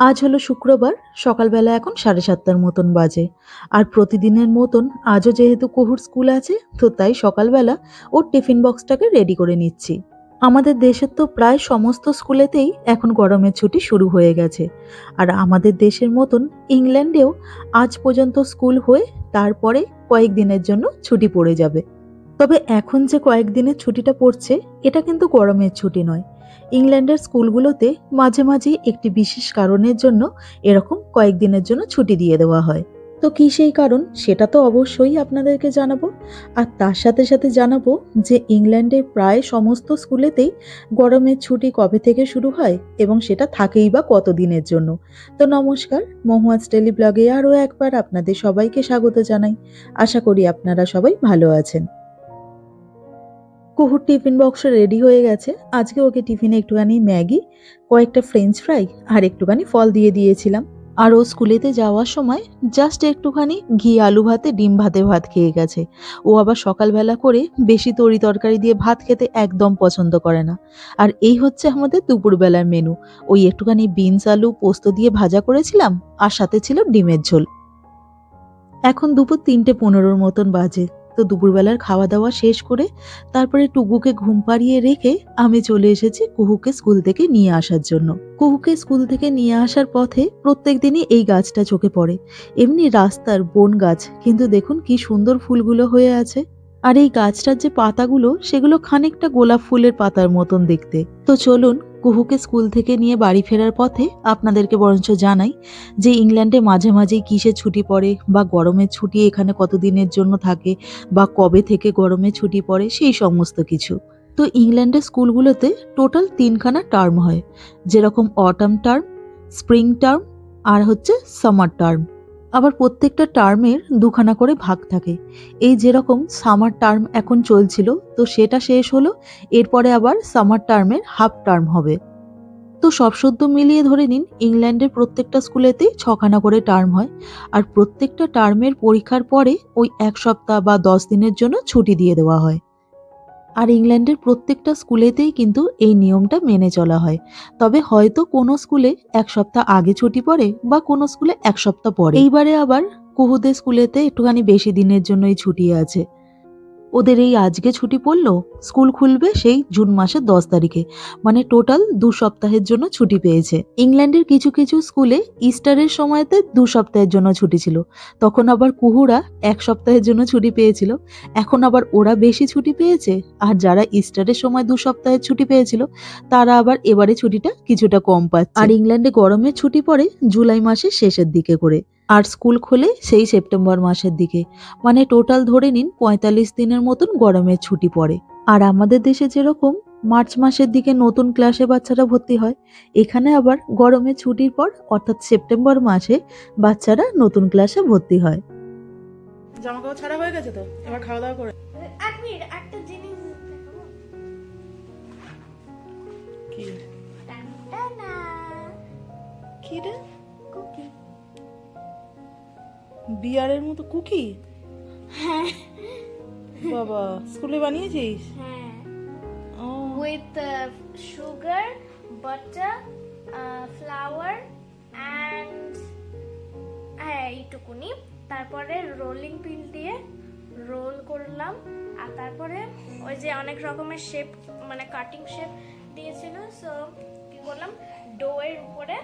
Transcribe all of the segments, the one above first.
আজ হলো শুক্রবার, সকালবেলা এখন সাড়ে সাতটার মতন বাজে। আর প্রতিদিনের মতন আজও যেহেতু কুহুর স্কুল আছে, তো তাই সকালবেলা ওর টিফিন বক্সটাকে রেডি করে নিচ্ছি। আমাদের দেশের তো প্রায় সমস্ত স্কুলেতেই এখন গরমের ছুটি শুরু হয়ে গেছে। আর আমাদের দেশের মতন ইংল্যান্ডেও আজ পর্যন্ত স্কুল হয়ে তারপরে কয়েকদিনের জন্য ছুটি পড়ে যাবে। তবে এখন যে কয়েকদিনের ছুটিটা পড়ছে, এটা কিন্তু গরমের ছুটি নয়। ইংল্যান্ডের স্কুলগুলোতে মাঝে মাঝেই একটি বিশেষ কারণের জন্য এরকম কয়েকদিনের জন্য ছুটি দিয়ে দেওয়া হয়। তো কী সেই কারণ? সেটা তো অবশ্যই আপনাদেরকে জানাব। আর তার সাথে সাথে জানাব যে ইংল্যান্ডের প্রায় সমস্ত স্কুলেতেই গরমের ছুটি কবে থেকে শুরু হয় এবং সেটা থাকেই বা কত দিনের জন্য। তো নমস্কার মহুয়াজ টেলি ব্লগে আরও একবার আপনাদের সবাইকে স্বাগত জানাই। আশা করি আপনারা সবাই ভালো আছেন। কুহুর টিফিন বক্স রেডি হয়ে গেছে। আজকে ওকে টিফিনে একটুখানি ম্যাগি, কয়েকটা ফ্রেঞ্চ ফ্রাই আর একটুখানি ফল দিয়ে দিয়েছিলাম। আর ও স্কুলেতে যাওয়ার সময় জাস্ট একটুখানি ঘি, আলু ভাতে, ডিম ভাতে ভাত খেয়ে গেছে। ও আবার সকালবেলা করে বেশি তরি তরকারি দিয়ে ভাত খেতে একদম পছন্দ করে না। আর এই হচ্ছে আমাদের দুপুরবেলার মেনু ওই একটুখানি বিনস আলু, পোস্ত দিয়ে ভাজা করেছিলাম আর সাথে ছিল ডিমের ঝোল। এখন দুপুর তিনটে পনেরোর মতন বাজে। তো দুপুরবেলার খাওয়া দাওয়া শেষ করে তারপরে টুকুকে ঘুম পাড়িয়ে রেখে আমি চলে এসেছি কুহুকে স্কুল থেকে নিয়ে আসার জন্য। কুহুকে স্কুল থেকে নিয়ে আসার পথে প্রত্যেক দিনই এই গাছটা চোখে পড়ে। এমনি রাস্তার বন গাছ, কিন্তু দেখুন কি সুন্দর ফুলগুলো হয়ে আছে। আর এই গাছটার যে পাতাগুলো, সেগুলো খানিকটা গোলাপ ফুলের পাতার মতন দেখতে। তো চলুন কুহুকে স্কুল থেকে নিয়ে বাড়ি ফেরার পথে আপনাদেরকে বরঞ্চ জানাই যে ইংল্যান্ডে মাঝে মাঝেই কিসের ছুটি পড়ে বা গরমের ছুটি এখানে কতদিনের জন্য থাকে বা কবে থেকে গরমে ছুটি পড়ে সেই সমস্ত কিছু। তো ইংল্যান্ডের স্কুলগুলোতে টোটাল তিনখানা টার্ম হয়, যেরকম অটাম টার্ম, স্প্রিং টার্ম আর হচ্ছে সামার টার্ম। আবার প্রত্যেকটা টার্মের দুখানা করে ভাগ থাকে। এই যেরকম সামার টার্ম এখন চলছিল, তো সেটা শেষ হলো, এরপরে আবার সামার টার্মের হাফ টার্ম হবে। তো সব সদ্য মিলিয়ে ধরে নিন, ইংল্যান্ডের প্রত্যেকটা স্কুলেতেই ছখানা করে টার্ম হয়, আর প্রত্যেকটা টার্মের পরীক্ষার পরে ওই এক সপ্তাহ বা দশ দিনের জন্য ছুটি দিয়ে দেওয়া হয়। আর ইংল্যান্ডের প্রত্যেকটা স্কুলেতেই কিন্তু এই নিয়মটা মেনে চলা হয়। তবে হয়তো কোনো স্কুলে এক সপ্তাহ আগে ছুটি পড়ে বা কোনো স্কুলে এক সপ্তাহ পরে এইবারে আবার কুহুদের স্কুলেতে একটুখানি বেশি দিনের জন্যই ছুটি আছে। ওদের এই আজকে ছুটি পড়ল, স্কুল খুলবে সেই জুন মাসের দশ তারিখে। মানে টোটাল দু সপ্তাহের জন্য ছুটি পেয়েছে। ইংল্যান্ডের কিছু কিছু স্কুলে ইস্টারের সময়তে দু সপ্তাহের জন্য ছুটি ছিল। তখন আবার কুহুরা এক সপ্তাহের জন্য ছুটি পেয়েছিল। এখন আবার ওরা বেশি ছুটি পেয়েছে, আর যারা ইস্টারের সময় দু সপ্তাহের ছুটি পেয়েছিল, তারা আবার এবারে ছুটিটা কিছুটা কম পাচ্ছে। আর ইংল্যান্ডে গরমের ছুটি পড়ে জুলাই মাসের শেষের দিকে করে। আর স্কুল খোলে সেই সেপ্টেম্বর মাসের দিকে। মানে টোটাল ধরে নিন পঁয়তাল্লিশ দিনের মতন গরমের ছুটি পড়ে। আর আমাদের দেশে যেরকম মার্চ মাসের দিকে নতুন ক্লাসে বাচ্চারা ভর্তি হয় এখানে আবার গরমের ছুটির পর অর্থাৎ সেপ্টেম্বর মাসে বাচ্চারা নতুন ক্লাসে ভর্তি হয়। জামা কাপড় ছাড়া হয়ে গেছে তো? এবার খাওয়া দাওয়া করে। এক মিনিট একটা জিনিস কি? টানটানা। কি রে? বিয়ারের মতো কুকি? হ্যাঁ। বাবা স্কুলে বানিয়েছিস? হ্যাঁ। ও। With sugar butter flour and হ্যাঁ এইটুকুনি। তারপরে রোলিং পিন দিয়ে রোল করলাম। আর তারপরে ওই যে অনেক রকমের শেপ মানে কাটিং শেপ দিয়েছিল। সো কি করলাম? ডোয়ের উপরে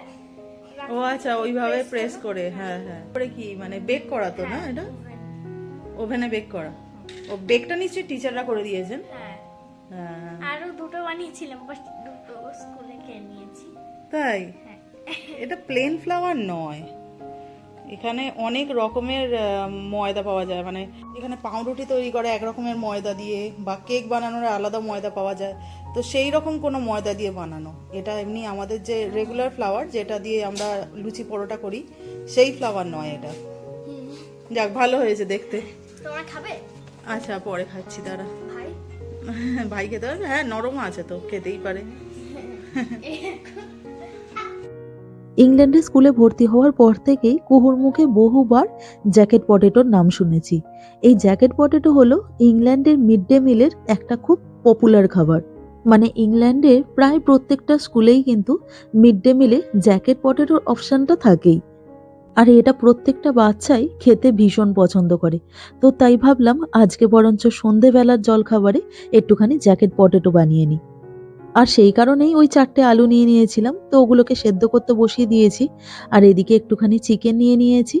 ও আচ্ছা ওইভাবে প্রেস করে হ্যাঁ হ্যাঁ। করে কি মানে বেক করা তো না এটা? ওভেনে বেক করা। ও বেকটা নিশ্চয়ই টিচাররা করে দিয়েছেন? হ্যাঁ। হ্যাঁ। আরও দুটো বানিয়েছিলাম দুটো স্কুলে খেয়ে নিয়েছি। তাই? হ্যাঁ। এটা প্লেন ফ্লাওয়ার নয়। এখানে অনেক রকমের ময়দা পাওয়া যায়। মানে এখানে পাউরুটি তৈরি করে এক রকমের ময়দা দিয়ে বা কেক বানানোর আলাদা ময়দা পাওয়া যায়। তো সেই রকম কোনো ময়দা দিয়ে বানানো। এটা এমনি আমাদের যে রেগুলার ফ্লাওয়ার যেটা দিয়ে আমরা লুচি পরোটা করি সেই ফ্লাওয়ার নয় এটা। যাক ভালো হয়েছে দেখতে। তোমরা খাবে? আচ্ছা পরে খাচ্ছি তারা ভাই? ভাই খেতে পারবে? হ্যাঁ নরম আছে তো খেতেই পারে। ইংল্যান্ডে স্কুলে ভর্তি হওয়ার পর থেকেই কুহুর মুখে বহুবার জ্যাকেট পটেটোর নাম শুনেছি। এই জ্যাকেট পটেটো হলো ইংল্যান্ডের মিড ডে মিলের একটা খুব পপুলার খাবার। মানে ইংল্যান্ডের প্রায় প্রত্যেকটা স্কুলেই কিন্তু মিড ডে মিলে জ্যাকেট পটেটোর অপশানটা থাকেই। আর এটা প্রত্যেকটা বাচ্চাই খেতে ভীষণ পছন্দ করে। তো তাই ভাবলাম আজকে বরঞ্চ সন্ধেবেলার জলখাবারে একটুখানি জ্যাকেট পটেটো বানিয়ে নিই। আর সেই কারণেই ওই চারটে আলু নিয়ে নিয়েছিলাম। তো ওগুলোকে সেদ্ধ করতে বসিয়ে দিয়েছি আর এদিকে একটুখানি চিকেন নিয়ে নিয়েছি।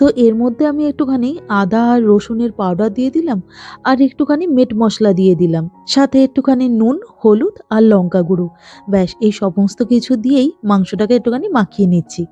তো এর মধ্যে আমি একটুখানি আদা আর রসুনের পাউডার দিয়ে দিলাম আর একটুখানি মেট মশলা দিয়ে দিলাম। সাথে একটুখানি নুন, হলুদ আর লঙ্কা গুঁড়ো। ব্যাস, এই সমস্ত কিছু দিয়েই মাংসটাকে একটুখানি মাখিয়ে নিচ্ছি।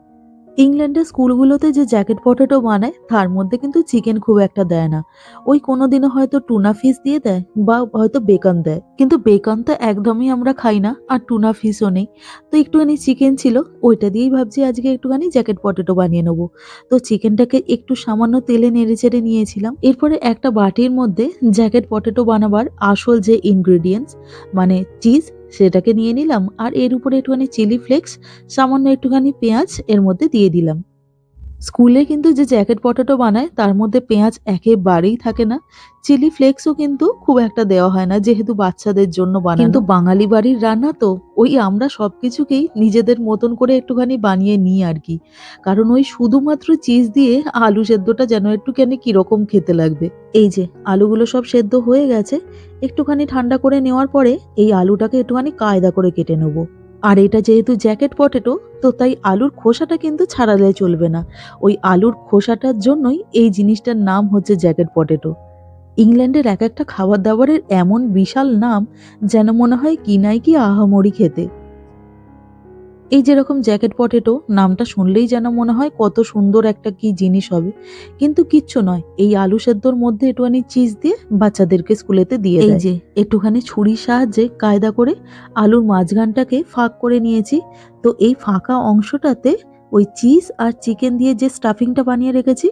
ইংল্যান্ডের স্কুলগুলোতে যে জ্যাকেট পটেটো বানায়, তার মধ্যে কিন্তু চিকেন খুব একটা দেয় না। ওই কোনো দিনও হয়তো টুনা ফিস দিয়ে দেয় বা হয়তো বেকন দেয়। কিন্তু বেকন তো একদমই আমরা খাই না, আর টুনা ফিসও নেই। তো একটুখানি চিকেন ছিল, ওইটা দিয়েই ভাবছি আজকে একটুখানি জ্যাকেট পটেটো বানিয়ে নেব। তো চিকেনটাকে একটু সামান্য তেলে নেড়ে চেড়ে নিয়েছিলাম। এরপরে একটা বাটির মধ্যে জ্যাকেট পটেটো বানাবার আসল যে ইনগ্রেডিয়েন্টস মানে চিজ সেটাকে নিয়ে নিলাম আর এর উপরে একটুখানি চিলি ফ্লেক্স সামান্য একটুখানি পেঁয়াজ এর মধ্যে দিয়ে দিলাম। স্কুলে কিন্তু যে জ্যাকেট পটেটো বানায়, তার মধ্যে পেঁয়াজ একেবারেই থাকে না। চিলি ফ্লেক্সও কিন্তু খুব একটা দেওয়া হয় না, যেহেতু বাচ্চাদের জন্য বানানো। কিন্তু বাঙালি বাড়ির রান্না তো, ওই আমরা সবকিছুকেই নিজেদের মতন করে একটুখানি বানিয়ে নিই আর কি। কারণ ওই শুধুমাত্র চিজ দিয়ে আলু সেদ্ধটা যেন একটুখানি কীরকম খেতে লাগবে। এই যে, আলুগুলো সব সেদ্ধ হয়ে গেছে, একটুখানি ঠান্ডা করে নেওয়ার পরে এই আলুটাকে একটুখানি কায়দা করে কেটে নেব। আর এটা যেহেতু জ্যাকেট পটেটো, তো তাই আলুর খোসাটা কিন্তু ছাড়ালে চলবে না। ওই আলুর খোসাটার জন্যই এই জিনিসটার নাম হচ্ছে জ্যাকেট পটেটো। ইংল্যান্ডের এক একটা খাবার দাবারের এমন বিশাল নাম যেন মনে হয় কিনাই কি আহামরি খেতে। এই যেরকম জ্যাকেট পটেটো নামটা শুনলেই যেন মনে হয় কত সুন্দর একটা কি জিনিস হবে। কিন্তু কিচ্ছু নয় এই আলু সেদ্ধর মধ্যে একটুখানি চিজ দিয়ে বাচ্চাদেরকে স্কুলেতে দিয়ে এই যে একটুখানি ছুরির সাহায্যে কায়দা করে আলুর মাঝখানটাকে ফাঁক করে নিয়েছি। তো এই ফাঁকা অংশটাতে ওই চিজ আর চিকেন দিয়ে যে স্টাফিংটা বানিয়ে রেখেছি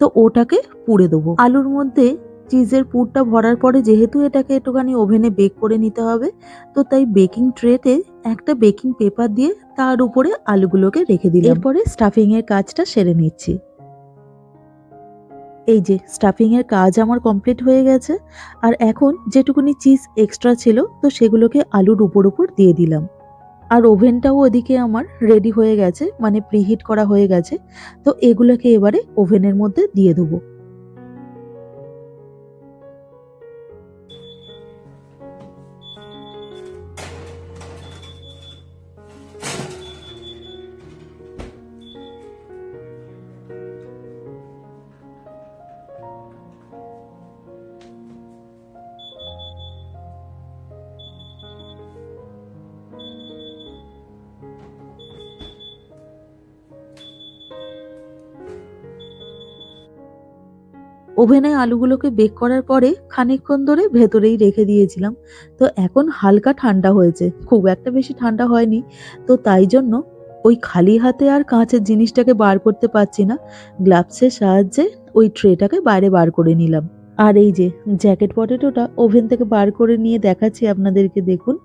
তো ওটাকে পুড়ে দেবো। আলুর মধ্যে চিজের পুরটা ভরার পরে যেহেতু এটাকে একটুখানি ওভেনে বেক করে নিতে হবে, তো তাই বেকিং ট্রেতে একটা বেকিং পেপার দিয়ে তার উপরে আলুগুলোকে রেখে দিলাম। এরপরে স্টাফিংয়ের কাজটা সেরে নিচ্ছি। এই যে স্টাফিংয়ের কাজ আমার কমপ্লিট হয়ে গেছে, আর এখন যেটুকুনি চিজ এক্সট্রা ছিল, তো সেগুলোকে আলুর উপর উপর দিয়ে দিলাম। আর ওভেনটাও ওদিকে আমার রেডি হয়ে গেছে মানে প্রিহিট করা হয়ে গেছে, তো এগুলোকে এবারে ওভেনের মধ্যে দিয়ে দেবো। ওভেনে আলুগুলোকে বেক করার পরে খানিকক্ষণ ধরে ভেতরেই রেখে দিয়েছিলাম। তো এখন হালকা ঠান্ডা হয়েছে। খুব একটা বেশি ঠান্ডা হয়নি। তো তাই জন্য ওই খালি হাতে আর কাঁচের জিনিসটাকে বার করতে পারছি না। গ্লাভসের সাহায্যে ওই ট্রেটাকে বাইরে বার করে নিলাম। আর এই যে জ্যাকেট পটেটোটা ওভেন থেকে বার করে নিয়ে দেখাচ্ছি আপনাদেরকে, দেখুন।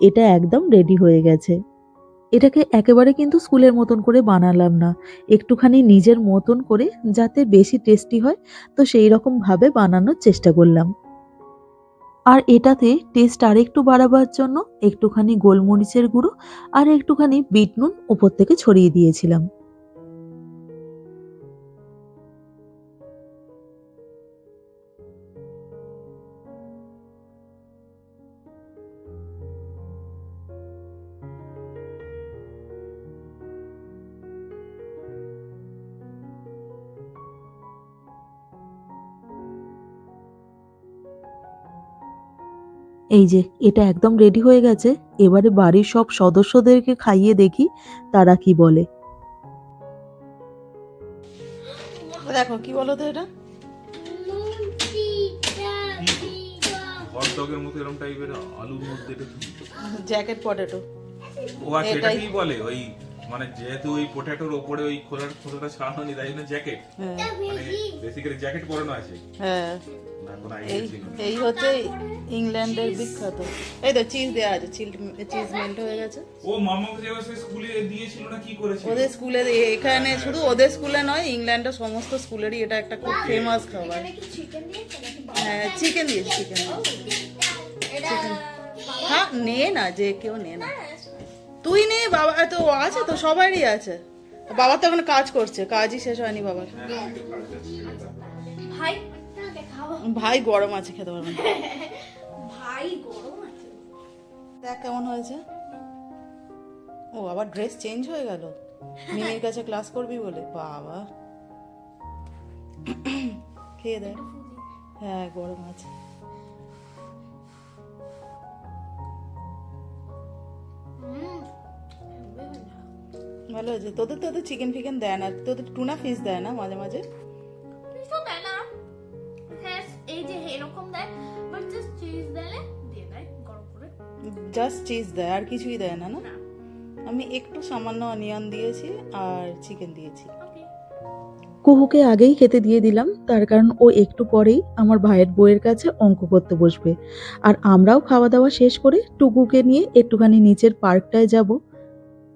এটা একদম রেডি হয়ে গেছে। এটাকে একেবারে কিন্তু স্কুলের মতন করে বানালাম না। একটুখানি নিজের মতন করে যাতে বেশি টেস্টি হয়, তো সেই রকমভাবে বানানোর চেষ্টা করলাম। আর এটাতে টেস্ট আর একটু বাড়াবার জন্য একটুখানি গোলমরিচের গুঁড়ো আর একটুখানি বিট নুন উপর থেকে ছড়িয়ে দিয়েছিলাম। এই যে এটা একদম রেডি হয়ে গেছে। এবারে বাড়ির সব সদস্যদেরকে খাইয়ে দেখি তারা কি বলে। দেখো কি বলো তো এটা? হট মতো এরকম টাইপের আলুর মধ্যে জ্যাকেট পটেটো। ও আচ্ছা এটা কি বলে? ওই মানে যেহেতু ওই পোটাটোর ওপরে ওই খোলার খোসাটা ছাড়ানো নি তাই জন্য জ্যাকেট হ্যাঁ। মানে বেসিক্যালি জ্যাকেট পরানো আছে। হ্যাঁ। এই হচ্ছে ইংল্যান্ডের বিখ্যাত। এই তো চিজ দেওয়া আছে চিজ মেল্ট হয়ে গেছে। ও মামাকে যে সে স্কুলে দিয়েছিল না কি করেছিল? ওদের স্কুলে এখানে শুধু ওদের স্কুলে নয় ইংল্যান্ডের সমস্ত স্কুলেরই এটা একটা খুব ফেমাস খাবার। হ্যাঁ চিকেন দিয়েছে চিকেন হ্যাঁ নে না যে কেউ নে না। তুই নে বাবা তো আছে তো সবারই আছে। বাবা তো এখন কাজ করছে কাজই শেষ হয়নি বাবার। ভাই ভাই গরম আছে খেতে পারবে ভাই গরম আছে। দেখ কেমন হয়েছে। ও আবার ড্রেস চেঞ্জ হয়ে গেল। মিমির কাছে ক্লাস করবি বলে। বাবা। খেয়ে দেখ। হ্যাঁ গরম আছে। ভালো হয়েছে। তোদের তো তোদের চিকেন ফিকেন দেয় না তোদের টুনা ফিশ দেয় না মাঝে মাঝে? দেয় না। হ্যাঁ এই যে এরকম দেয় বাট জাস্ট চিজ দিলে দিয়ে দেয় গরম করে। জাস্ট চিজ দেয় আর কিছুই দেয় না না? না। আমি একটু সামান্য অনিয়ন দিয়েছি আর চিকেন দিয়েছি। কুহুকে আগেই খেতে দিয়ে দিলাম তার কারণ ও একটু পরেই আমার ভাইয়ের বইয়ের কাছে অঙ্ক করতে বসবে। আর আমরাও খাওয়া দাওয়া শেষ করে টুকুকে নিয়ে একটুখানি নিচের পার্কটায় যাব।